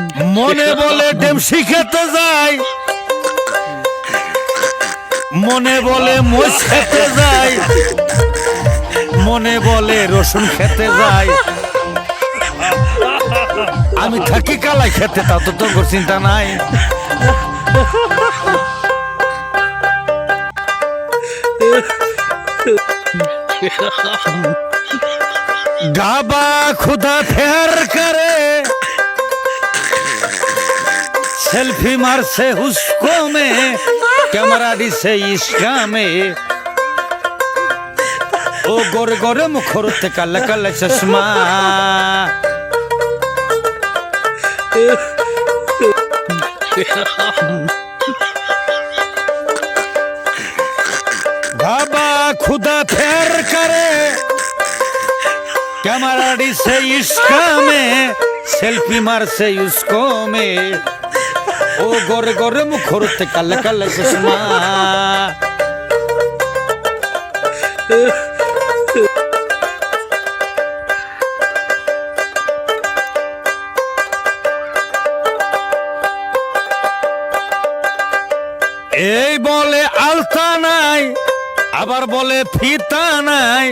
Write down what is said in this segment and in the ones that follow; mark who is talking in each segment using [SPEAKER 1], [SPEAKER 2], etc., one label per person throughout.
[SPEAKER 1] মনে বলে ডেমসি খেতে যাই। মনে বলে মোষ খেতে যাই। মনে বলে রসুন খেতে যাই। আমি থাকি কালাই খেতে তাও তো তোর চিন্তা নাই। গাবা খুদা ফের করে। सेल्फी मार से उसको में, कैमरा डी से इसका में। ओ गोर गोर मुखर ते कल कल चश्मा। बाबा खुदा फेर करे, कैमरा डी से इसका में, सेल्फी मार से उसको में। ও গরে গরে মুখরতে কালে কালে সুষমা এই বলে আলতা নাই, আবার বলে ফিতা নাই,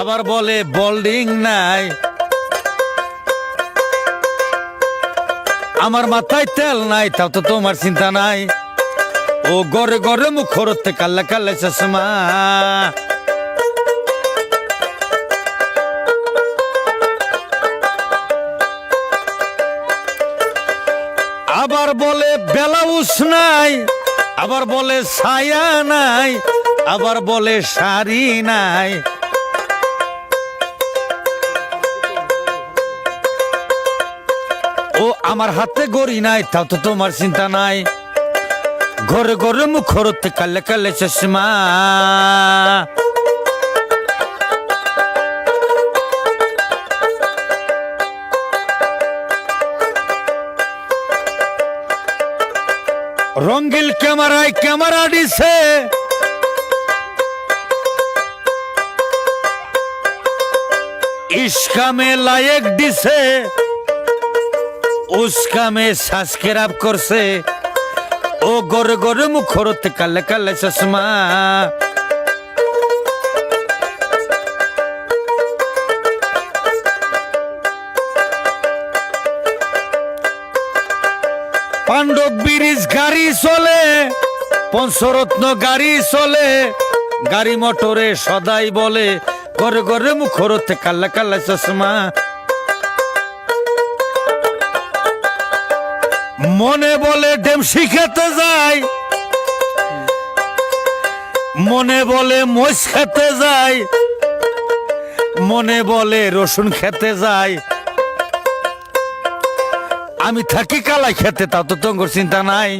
[SPEAKER 1] আবার বলে বোল্ডিং নাই। আমার মাথায় তেল নাই, তাও তো তোমার চিন্তা নাই। ও গরে গরে মুখরতে কাল্লা কাল্লা চশমা। আবার বলে বেলাউস নাই, আবার বলে ছায়া নাই, আবার বলে শাড়ি নাই। ও আমার হাতে গড়ি নাই, তাও তো তোমার চিন্তা নাই। ঘরে ঘরে মুখরতে কালে কালে চশমা। রঙ্গিল ক্যামেরায় ক্যামেরা দিছে। ইস্কা মে লায়ক দিছে। উস্কা মে সাবস্ক্রাইব করছে ও গরে গরে মুখরতে কালে কালে চশমা পাণ্ডব ব্রিজ গাড়ি চলে পঞ্চরত্ন গাড়ি চলে গাড়ি মোটরে সদাই বলে গরে গরে মুখরতে কাল্লা কাল্লা চশমা মনে বলে ডেমসি খেতে যাই। মনে বলে মোষ খেতে যাই। মনে বলে রসুন খেতে যাই। আমি থাকি কালাই খেতে, তাও তো তোর চিন্তা নাই।